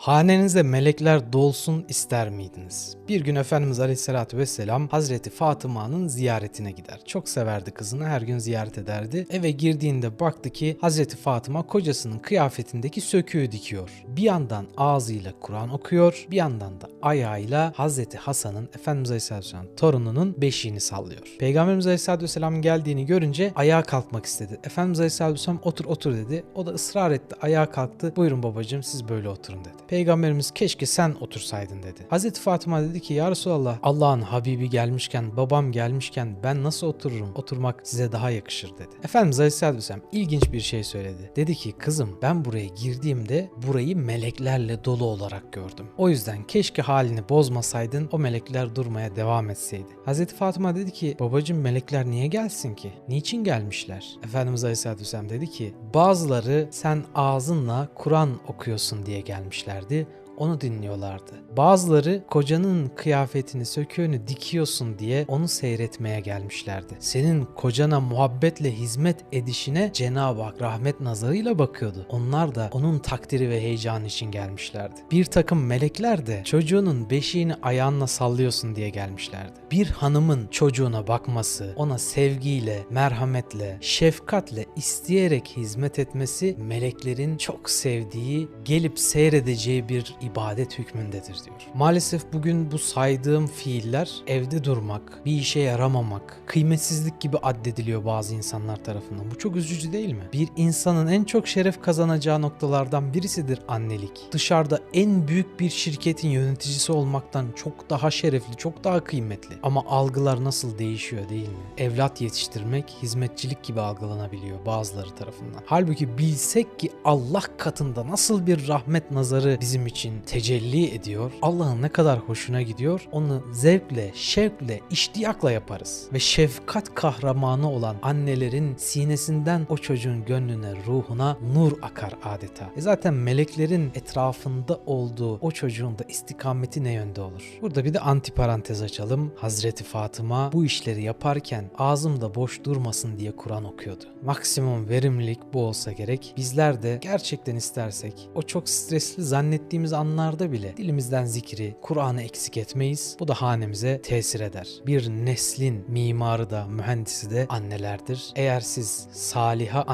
Hanenize melekler dolsun ister miydiniz? Bir gün Efendimiz Aleyhisselatü Vesselam Hazreti Fatıma'nın ziyaretine gider. Çok severdi kızını, her gün ziyaret ederdi. Eve girdiğinde baktı ki Hazreti Fatıma kocasının kıyafetindeki söküğü dikiyor. Bir yandan ağzıyla Kur'an okuyor, bir yandan da ayağıyla Hazreti Hasan'ın Efendimiz Aleyhisselatü Vesselam torununun beşiğini sallıyor. Peygamberimiz Aleyhisselatü Vesselam geldiğini görünce ayağa kalkmak istedi. Efendimiz Aleyhisselatü Vesselam otur otur dedi. O da ısrar etti, ayağa kalktı. Buyurun babacığım siz böyle oturun dedi. Peygamberimiz keşke sen otursaydın dedi. Hazreti Fatıma dedi ki ya Resulallah Allah'ın Habibi gelmişken babam gelmişken ben nasıl otururum? Oturmak size daha yakışır dedi. Efendimiz Aleyhisselatü Vesselam ilginç bir şey söyledi. Dedi ki kızım ben buraya girdiğimde burayı meleklerle dolu olarak gördüm. O yüzden keşke halini bozmasaydın o melekler durmaya devam etseydi. Hazreti Fatıma dedi ki babacım melekler niye gelsin ki? Niçin gelmişler? Efendimiz Aleyhisselatü Vesselam dedi ki bazıları sen ağzınla Kur'an okuyorsun diye gelmişlerdi onu dinliyorlardı. Bazıları kocanın kıyafetini söküğünü dikiyorsun diye onu seyretmeye gelmişlerdi. Senin kocana muhabbetle hizmet edişine Cenab-ı Hak rahmet nazarıyla bakıyordu. Onlar da onun takdiri ve heyecanı için gelmişlerdi. Bir takım melekler de çocuğunun beşiğini ayağınla sallıyorsun diye gelmişlerdi. Bir hanımın çocuğuna bakması, ona sevgiyle, merhametle, şefkatle isteyerek hizmet etmesi meleklerin çok sevdiği, gelip seyredeceği bir ibadet hükmündedir diyor. Maalesef bugün bu saydığım fiiller evde durmak, bir işe yaramamak, kıymetsizlik gibi addediliyor bazı insanlar tarafından. Bu çok üzücü değil mi? Bir insanın en çok şeref kazanacağı noktalardan birisidir annelik. Dışarıda en büyük bir şirketin yöneticisi olmaktan çok daha şerefli, çok daha kıymetli. Ama algılar nasıl değişiyor değil mi? Evlat yetiştirmek hizmetçilik gibi algılanabiliyor bazıları tarafından. Halbuki bilsek ki Allah katında nasıl bir rahmet nazarı bizim için tecelli ediyor. Allah'ın ne kadar hoşuna gidiyor. Onu zevkle, şevkle, iştiyakla yaparız. Ve şefkat kahramanı olan annelerin sinesinden o çocuğun gönlüne, ruhuna nur akar adeta. E zaten meleklerin etrafında olduğu o çocuğun da istikameti ne yönde olur? Burada bir de anti parantez açalım. Hazreti Fatıma bu işleri yaparken ağzımda boş durmasın diye Kur'an okuyordu. Maksimum verimlilik bu olsa gerek. Bizler de gerçekten istersek o çok stresli zannettiğimiz anlarda bile dilimizden zikri, Kur'an'ı eksik etmeyiz. Bu da hanemize tesir eder. Bir neslin mimarı da mühendisi de annelerdir. Eğer siz saliha